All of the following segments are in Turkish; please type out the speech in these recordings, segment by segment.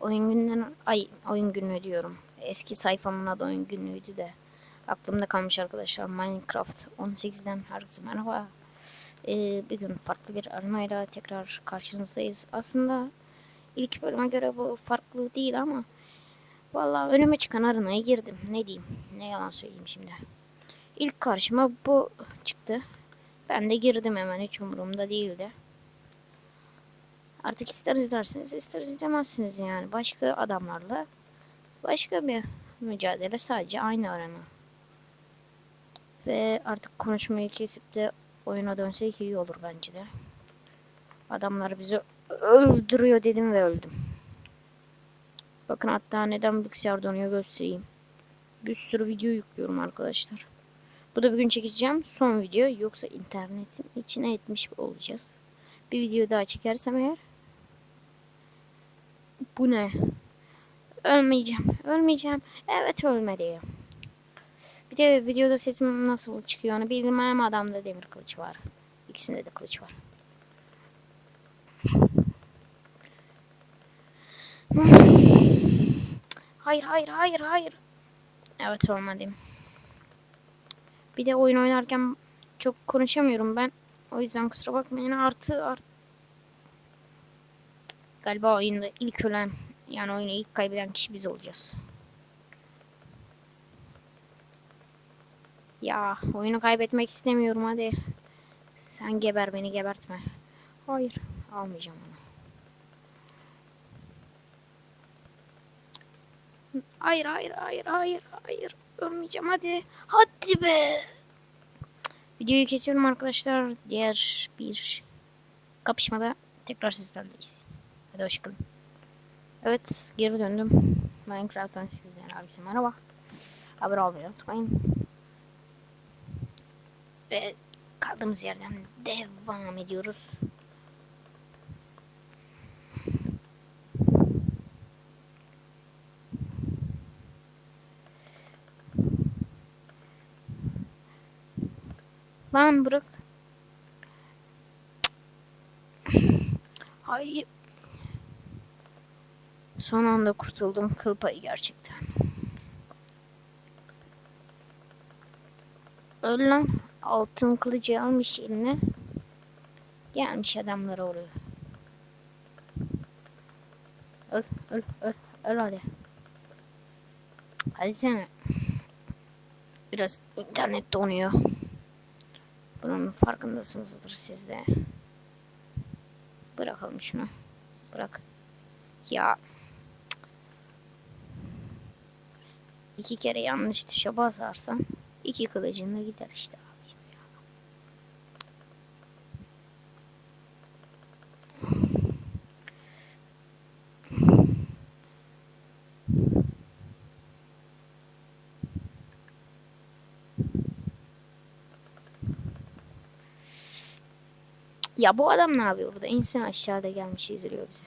oyun günden ay oyun günü diyorum. Eski sayfamın adı oyun günlüğüydü de. Aklımda kalmış arkadaşlar. Minecraft 18'den herkese merhaba. Ee, bir gün farklı bir arenayla tekrar karşınızdayız. Aslında ilk bölüme göre bu farklı değil ama Vallahi önüme çıkan arenaya girdim. Ne diyeyim? Ne yalan söyleyeyim şimdi. İlk karşıma bu çıktı. Ben de girdim hemen hiç umurumda değildi. Artık ister izlersiniz ister izlemezsiniz yani. Başka adamlarla başka bir mücadele sadece aynı arena. Ve artık konuşmayı kesip de oyuna dönsek iyi olur bence de. Adamlar bizi öldürüyor dedim ve öldüm. Bakın hatta neden bilgisayar donuyor göstereyim. Bir sürü video yüklüyorum arkadaşlar. Bu da bir gün çekeceğim son video. Yoksa internetin içine etmiş olacağız. Bir video daha çekersem eğer. Bu ne? Ölmeyeceğim. Ölmeyeceğim. Evet ölmedi. Bir de videoda sesim nasıl çıkıyor onu bilmem adamda demir kılıç var. İkisinde de kılıç var. Hayır hayır hayır hayır. Evet olmadı. Bir de oyun oynarken çok konuşamıyorum ben. O yüzden kusura bakmayın artı art. Galiba oyunda ilk ölen yani oyunu ilk kaybeden kişi biz olacağız. Ya oyunu kaybetmek istemiyorum hadi. Sen geber beni gebertme. Hayır almayacağım onu. Hayır hayır hayır hayır hayır. Ölmeyeceğim hadi. Hadi be. Videoyu kesiyorum arkadaşlar. Diğer bir kapışmada tekrar sizlerleyiz. Hadi hoşçakalın. Evet geri döndüm. Minecraft'tan sizlere herkese merhaba. Abone olmayı unutmayın. Ve kaldığımız yerden devam ediyoruz. Lan bırak. Hayır. Son anda kurtuldum kıl payı gerçekten. Öl lan. Altın kılıcı almış eline. Gelmiş adamlara oraya. Öl, öl, öl, öl hadi. Hadi sen. Biraz internet donuyor. Bunun farkındasınızdır siz de. Bırakalım şunu. Bırak. Ya. İki kere yanlış tuşa basarsan iki kılıcınla gider işte abi. Ya bu adam ne yapıyor burada? İnsan aşağıda gelmiş izliyor bizi.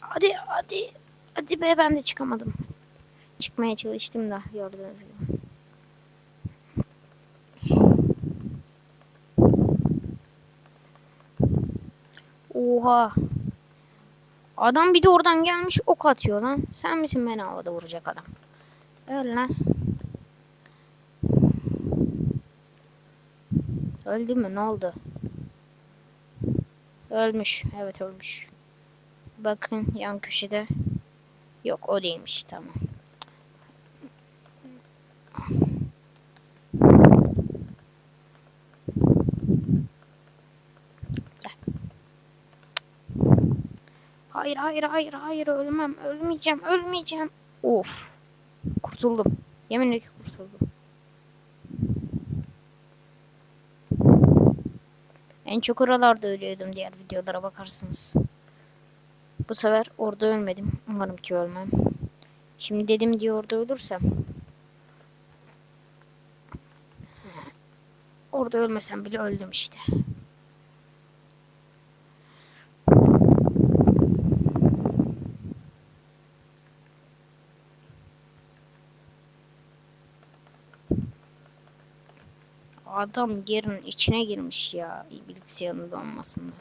Hadi hadi. Hadi be ben de çıkamadım. Çıkmaya çalıştım da gördüğünüz gibi. Oha. Adam bir de oradan gelmiş ok atıyor lan. Sen misin beni havada vuracak adam? Öl lan. Öldü mü? Ne oldu? Ölmüş. Evet ölmüş. Bakın yan köşede. Yok o değilmiş. Tamam. Hayır hayır hayır hayır ölmem. Ölmeyeceğim. Ölmeyeceğim. Of. Kurtuldum. Yeminle ki kurtuldum. En çok oralarda ölüyordum diğer videolara bakarsınız. Bu sefer orada ölmedim. Umarım ki ölmem. Şimdi dedim diye orada ölürsem. Orada ölmesem bile öldüm işte. adam yerin içine girmiş ya bilgisayarın donmasında.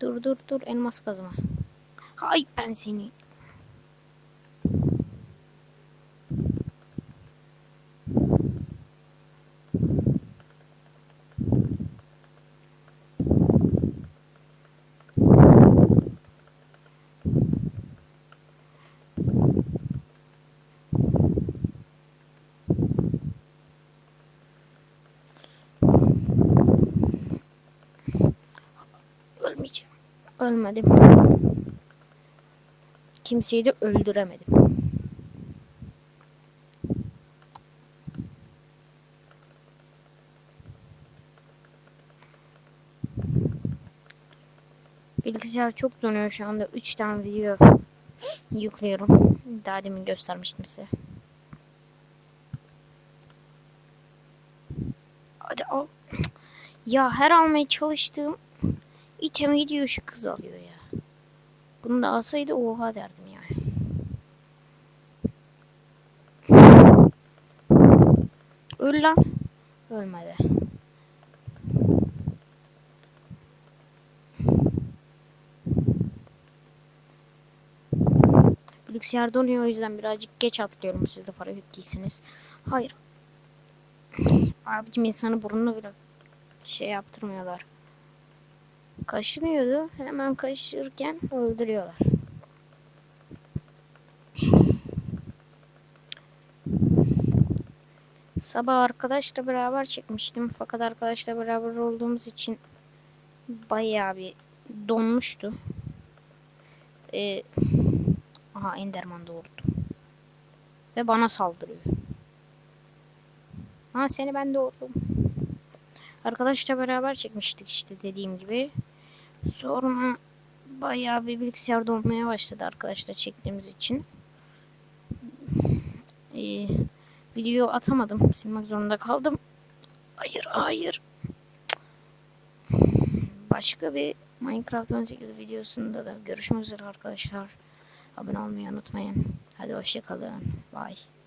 Dur dur dur elmas kazma. Hay ben seni. Ölmedim. Kimseyi de öldüremedim. Bilgisayar çok donuyor şu anda. 3 tane video yüklüyorum. Daha demin göstermiştim size. Hadi al. Ya her almaya çalıştığım item gidiyor şu kız alıyor ya. Bunu da alsaydı oha derdim yani. Öl lan. Ölmedi. Bilgisayar donuyor o yüzden birazcık geç atlıyorum siz de fark ettiyseniz. Hayır. Abicim insanı burnunu bile şey yaptırmıyorlar. Kaşınıyordu. Hemen kaşırken öldürüyorlar. Sabah arkadaşla beraber çekmiştim. Fakat arkadaşla beraber olduğumuz için bayağı bir donmuştu. Ee, aha Enderman doğurdu. Ve bana saldırıyor. Ha seni ben doğurdum. Arkadaşla beraber çekmiştik işte dediğim gibi. Sonra bayağı bir bilgisayar dolmaya başladı arkadaşlar çektiğimiz için. Ee, video atamadım. Silmek zorunda kaldım. Hayır hayır. Başka bir Minecraft 18 videosunda da görüşmek üzere arkadaşlar. Abone olmayı unutmayın. Hadi hoşçakalın. Bye.